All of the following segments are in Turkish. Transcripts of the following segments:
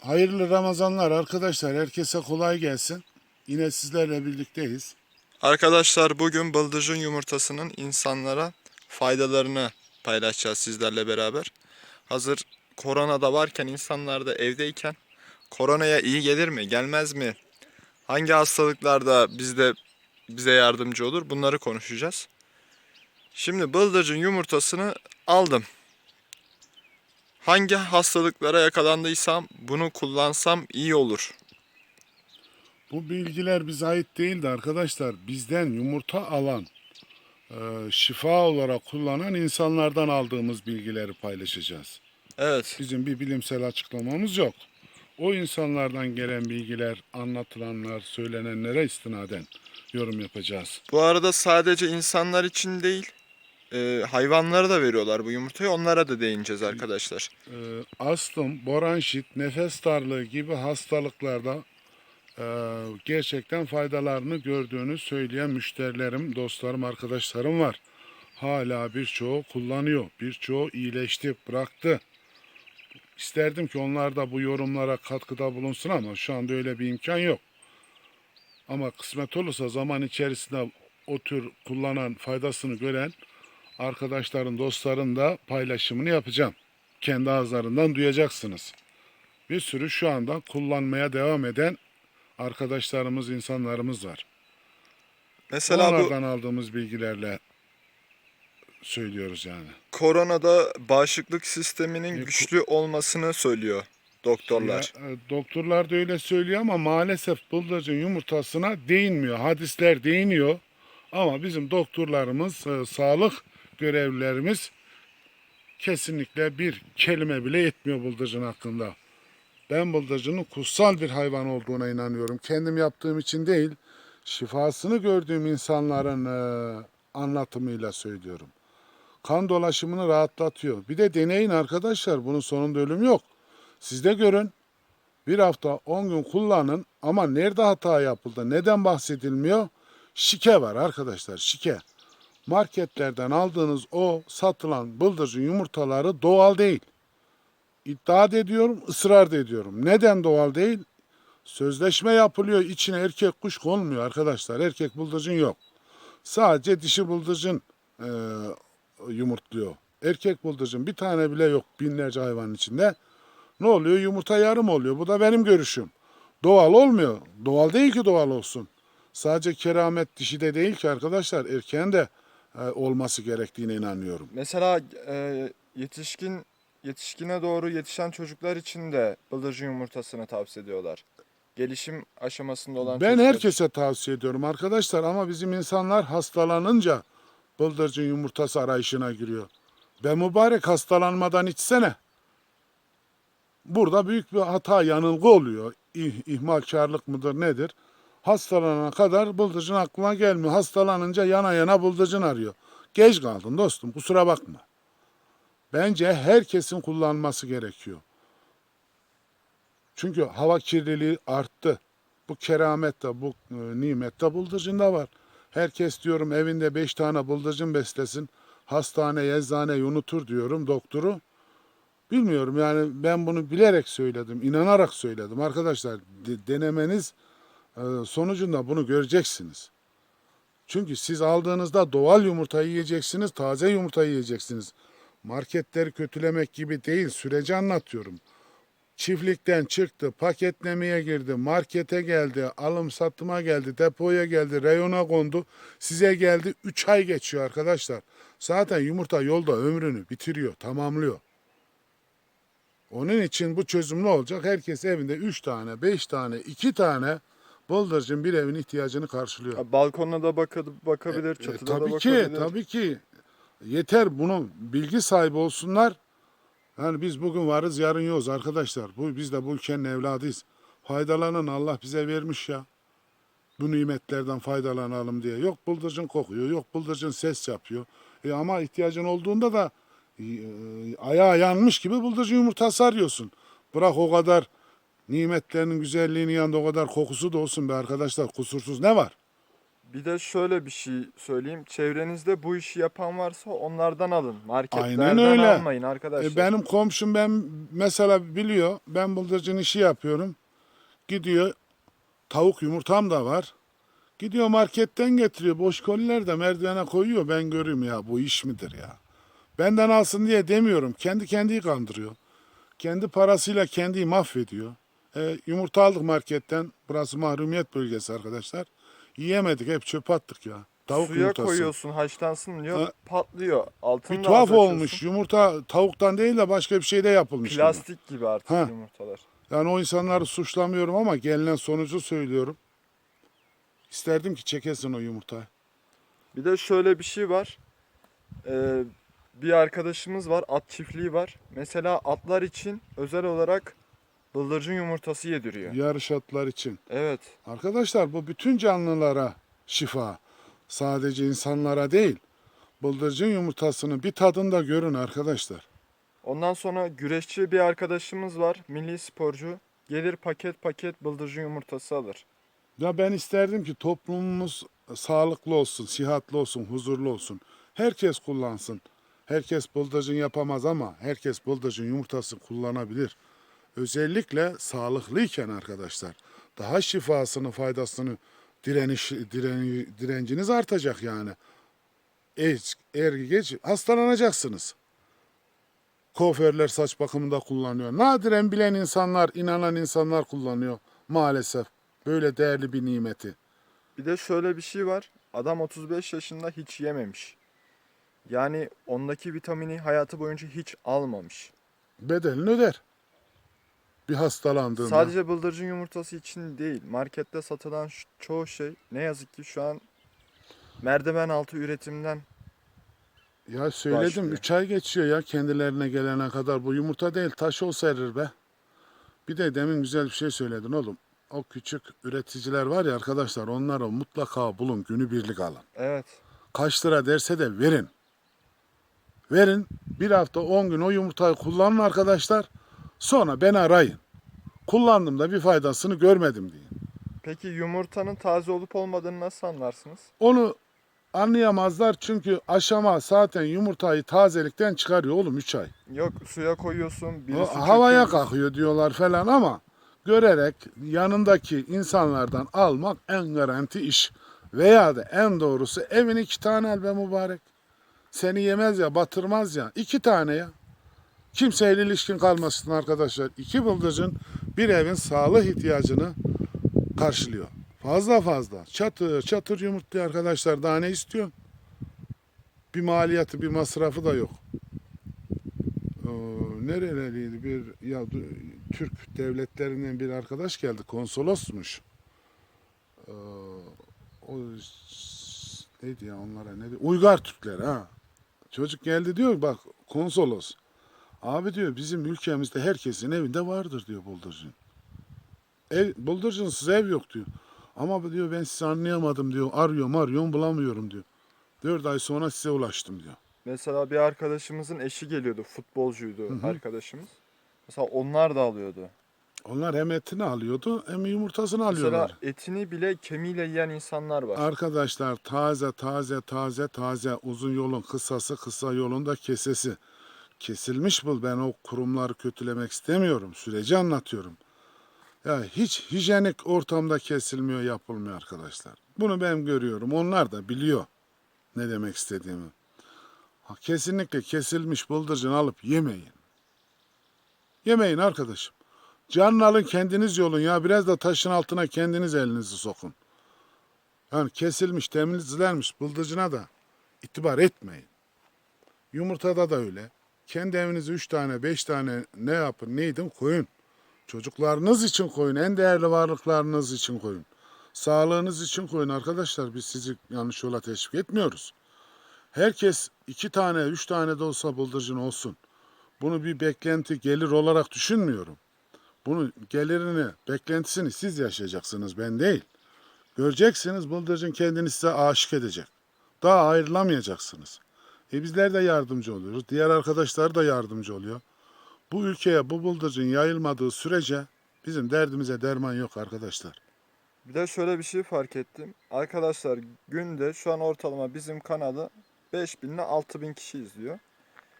Hayırlı Ramazanlar arkadaşlar. Herkese kolay gelsin. Yine sizlerle birlikteyiz. Arkadaşlar bugün bıldırcın yumurtasının insanlara faydalarını paylaşacağız sizlerle beraber. Hazır korona da varken insanlar da evdeyken koronaya iyi gelir mi gelmez mi? Hangi hastalıklarda bizde bize yardımcı olur bunları konuşacağız. Şimdi bıldırcın yumurtasını aldım. Hangi hastalıklara yakalandıysam bunu kullansam iyi olur. Bu bilgiler bize ait değildi arkadaşlar. Bizden yumurta alan, e, şifa olarak kullanan insanlardan aldığımız bilgileri paylaşacağız. Evet. Bizim bir bilimsel açıklamamız yok. O insanlardan gelen bilgiler, anlatılanlar, söylenenlere istinaden yorum yapacağız. Bu arada sadece insanlar için değil, e, hayvanlara da veriyorlar bu yumurtayı. Onlara da değineceğiz arkadaşlar. e, astım, bronşit, nefes darlığı gibi hastalıklarda e, gerçekten faydalarını gördüğünü söyleyen müşterilerim, dostlarım, arkadaşlarım var. Hala birçoğu kullanıyor. Birçoğu iyileşti, bıraktı. İsterdim ki onlar da bu yorumlara katkıda bulunsun ama şu anda öyle bir imkan yok. Ama kısmet olursa zaman içerisinde o tür kullanan, faydasını gören arkadaşların, dostların da paylaşımını yapacağım. Kendi ağızlarından duyacaksınız. Bir sürü şu anda kullanmaya devam eden arkadaşlarımız, insanlarımız var. Mesela bu Onlardan aldığımız bilgilerle söylüyoruz yani. koronada bağışıklık sisteminin E, güçlü olmasını söylüyor doktorlar. Ya, e, doktorlar da öyle söylüyor ama maalesef bıldırcın yumurtasına değinmiyor. Hadisler değiniyor. Ama bizim doktorlarımız, e, sağlık görevlilerimiz kesinlikle bir kelime bile etmiyor bıldırcın hakkında. Ben bıldırcının kutsal bir hayvan olduğuna inanıyorum. Kendim yaptığım için değil, şifasını gördüğüm insanların e, anlatımıyla söylüyorum. Kan dolaşımını rahatlatıyor. Bir de deneyin arkadaşlar. Bunun sonunda ölüm yok. Siz de görün. Bir hafta 10 gün kullanın ama nerede hata yapıldı, neden bahsedilmiyor? Şike var arkadaşlar, şike. Marketlerden aldığınız o satılan bıldırcın yumurtaları doğal değil. İddia ediyorum, ısrar ediyorum. Neden doğal değil? Sözleşme yapılıyor, içine erkek kuş konmuyor arkadaşlar. Erkek bıldırcın yok. Sadece dişi bıldırcın e, yumurtluyor. Erkek bıldırcın bir tane bile yok binlerce hayvanın içinde. Ne oluyor? Yumurta yarım oluyor. Bu da benim görüşüm. Doğal olmuyor. Doğal değil ki doğal olsun. Sadece keramet dişi de değil ki arkadaşlar. Erkeğin de olması gerektiğine inanıyorum. Mesela e, yetişkin yetişkine doğru yetişen çocuklar için de bıldırcın yumurtasını tavsiye ediyorlar. Gelişim aşamasında olan Ben çocuklar- herkese tavsiye ediyorum arkadaşlar ama bizim insanlar hastalanınca bıldırcın yumurtası arayışına giriyor. Be mübarek hastalanmadan içsene. Burada büyük bir hata, yanılgı oluyor. İh, ihmalkarlık mıdır nedir? Hastalanana kadar bıldırcın aklına gelmiyor. Hastalanınca yana yana bıldırcın arıyor. Geç kaldın dostum kusura bakma. Bence herkesin kullanması gerekiyor. Çünkü hava kirliliği arttı. Bu keramet de bu e, nimet de bıldırcında var. Herkes diyorum evinde beş tane bıldırcın beslesin. Hastane, eczaneyi unutur diyorum doktoru. Bilmiyorum yani ben bunu bilerek söyledim, inanarak söyledim. Arkadaşlar de- denemeniz sonucunda bunu göreceksiniz. Çünkü siz aldığınızda doğal yumurta yiyeceksiniz, taze yumurta yiyeceksiniz. Marketleri kötülemek gibi değil, süreci anlatıyorum. Çiftlikten çıktı, paketlemeye girdi, markete geldi, alım satıma geldi, depoya geldi, reyona kondu. Size geldi 3 ay geçiyor arkadaşlar. Zaten yumurta yolda ömrünü bitiriyor, tamamlıyor. Onun için bu çözüm ne olacak? Herkes evinde 3 tane, 5 tane, 2 tane bıldırcın bir evin ihtiyacını karşılıyor. Ha, Balkonuna da baka- bakabilir, E, çatıda da tabii bakabilir. ki, tabii ki. Yeter bunu bilgi sahibi olsunlar. Yani biz bugün varız, yarın yokuz arkadaşlar. Bu biz de bu ülkenin evladıyız. Faydalanın Allah bize vermiş ya. Bu nimetlerden faydalanalım diye. Yok bıldırcın kokuyor, yok bıldırcın ses yapıyor. E ama ihtiyacın olduğunda da e, ayağı yanmış gibi bıldırcın yumurtası arıyorsun. Bırak o kadar nimetlerinin güzelliğinin yanında o kadar kokusu da olsun be arkadaşlar. Kusursuz ne var? Bir de şöyle bir şey söyleyeyim. Çevrenizde bu işi yapan varsa onlardan alın. Marketlerden Aynen öyle. almayın arkadaşlar. E, benim komşum ben mesela biliyor. Ben bıldırcın işi yapıyorum. Gidiyor. Tavuk yumurtam da var. Gidiyor marketten getiriyor. Boş koliler de merdivene koyuyor. Ben görüyorum ya bu iş midir ya. Benden alsın diye demiyorum. Kendi kendiyi kandırıyor. Kendi parasıyla kendiyi mahvediyor. E, yumurta aldık marketten. Burası mahrumiyet bölgesi arkadaşlar. Yiyemedik. Hep çöpe attık ya. Tavuk Suya yumurtası. koyuyorsun haşlansın diyor Ha. patlıyor. Altını Bir da tuhaf olmuş. Yumurta tavuktan değil de başka bir şeyde yapılmış. gibi. Plastik gibi artık Ha. yumurtalar. Yani o insanları suçlamıyorum ama gelinen sonucu söylüyorum. İsterdim ki çekesin o yumurtayı. Bir de şöyle bir şey var. Ee, bir arkadaşımız var. At çiftliği var. Mesela atlar için özel olarak bıldırcın yumurtası yediriyor. Yarış atlar için. Evet. Arkadaşlar bu bütün canlılara şifa. Sadece insanlara değil. Bıldırcın yumurtasını bir tadında görün arkadaşlar. Ondan sonra güreşçi bir arkadaşımız var. Milli sporcu. Gelir paket paket bıldırcın yumurtası alır. Ya ben isterdim ki toplumumuz sağlıklı olsun, sihatli olsun, huzurlu olsun. Herkes kullansın. Herkes bıldırcın yapamaz ama herkes bıldırcın yumurtası kullanabilir. Özellikle sağlıklıyken arkadaşlar. Daha şifasını, faydasını, direniş, direni, direnciniz artacak yani. Er, er geç hastalanacaksınız. Kuaförler saç bakımında kullanıyor. Nadiren bilen insanlar, inanan insanlar kullanıyor maalesef. Böyle değerli bir nimeti. Bir de şöyle bir şey var. Adam 35 yaşında hiç yememiş. Yani ondaki vitamini hayatı boyunca hiç almamış. Bedelini öder. Bir hastalandığında. Sadece bıldırcın yumurtası için değil. Markette satılan çoğu şey ne yazık ki şu an merdiven altı üretimden Ya söyledim başlıyor. 3 ay geçiyor ya kendilerine gelene kadar. Bu yumurta değil taş olsa erir be. Bir de demin güzel bir şey söyledin oğlum. O küçük üreticiler var ya arkadaşlar onlara mutlaka bulun günübirlik alın. evet Kaç lira derse de verin. Verin bir hafta 10 gün o yumurtayı kullanın arkadaşlar. Sonra beni arayın. Kullandım da bir faydasını görmedim diye. Peki yumurtanın taze olup olmadığını nasıl anlarsınız? Onu anlayamazlar çünkü aşama zaten yumurtayı tazelikten çıkarıyor oğlum 3 ay. Yok suya koyuyorsun, O havaya çekiyor. kalkıyor diyorlar falan ama görerek yanındaki insanlardan almak en garanti iş. Veya da en doğrusu evin iki tane be mübarek. Seni yemez ya batırmaz ya. iki tane ya. Kimseyle ilişkin kalmasın arkadaşlar. İki bıldırcın bir evin sağlık ihtiyacını karşılıyor. Fazla fazla. Çatır çatır yumurtluyor arkadaşlar. Daha ne istiyorsun? Bir maliyeti bir masrafı da yok. Ee, nereliydi bir ya Türk devletlerinden bir arkadaş geldi konsolosmuş. Ee, o neydi ya onlara ne Uygar Türkler ha. Çocuk geldi diyor bak konsolos. Abi diyor bizim ülkemizde herkesin evinde vardır diyor buldurcun. Ev, buldurcunsuz ev yok diyor. Ama diyor ben sizi anlayamadım diyor. Arıyorum arıyorum bulamıyorum diyor. Dört ay sonra size ulaştım diyor. Mesela bir arkadaşımızın eşi geliyordu, futbolcuydu Hı hı. arkadaşımız. Mesela onlar da alıyordu. Onlar hem etini alıyordu hem yumurtasını Mesela alıyorlar. etini bile kemiğiyle yiyen insanlar var. Arkadaşlar taze taze taze taze uzun yolun kısası kısa yolun da kesesi. Kesilmiş bu ben o kurumları kötülemek istemiyorum. Süreci anlatıyorum. Ya hiç hijyenik ortamda kesilmiyor yapılmıyor arkadaşlar. Bunu ben görüyorum. Onlar da biliyor ne demek istediğimi. Ha, kesinlikle kesilmiş bıldırcın alıp yemeyin. Yemeyin arkadaşım. Canını alın kendiniz yolun ya. Biraz da taşın altına kendiniz elinizi sokun. Yani kesilmiş, temizlenmiş bıldırcına da itibar etmeyin. Yumurtada da öyle. Kendi evinize üç tane, beş tane ne yapın, neydim koyun. Çocuklarınız için koyun, en değerli varlıklarınız için koyun. Sağlığınız için koyun arkadaşlar. Biz sizi yanlış yola teşvik etmiyoruz. Herkes iki tane, üç tane de olsa bıldırcın olsun. Bunu bir beklenti, gelir olarak düşünmüyorum. Bunu gelirini, beklentisini siz yaşayacaksınız, ben değil. Göreceksiniz bıldırcın kendini size aşık edecek. Daha ayrılamayacaksınız. E bizler de yardımcı oluyoruz. Diğer arkadaşlar da yardımcı oluyor. Bu ülkeye bu bıldırcın yayılmadığı sürece bizim derdimize derman yok arkadaşlar. Bir de şöyle bir şey fark ettim. Arkadaşlar günde şu an ortalama bizim kanalı 5000 ile 6000 kişi izliyor.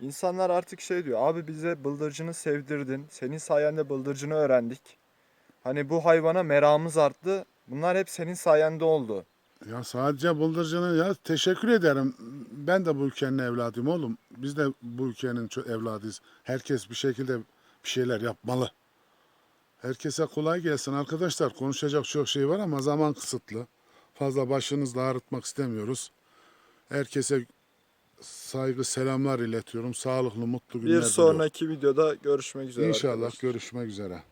İnsanlar artık şey diyor. Abi bize bıldırcını sevdirdin. Senin sayende bıldırcını öğrendik. Hani bu hayvana meramımız arttı. Bunlar hep senin sayende oldu. Ya sadece bıldırcının ya teşekkür ederim. Ben de bu ülkenin evladıyım oğlum. Biz de bu ülkenin evladıyız. Herkes bir şekilde bir şeyler yapmalı. Herkese kolay gelsin arkadaşlar. Konuşacak çok şey var ama zaman kısıtlı. Fazla başınızla ağrıtmak istemiyoruz. Herkese saygı selamlar iletiyorum. Sağlıklı, mutlu günler Bir diliyorum. sonraki videoda görüşmek üzere İnşallah arkadaşlar. görüşmek üzere.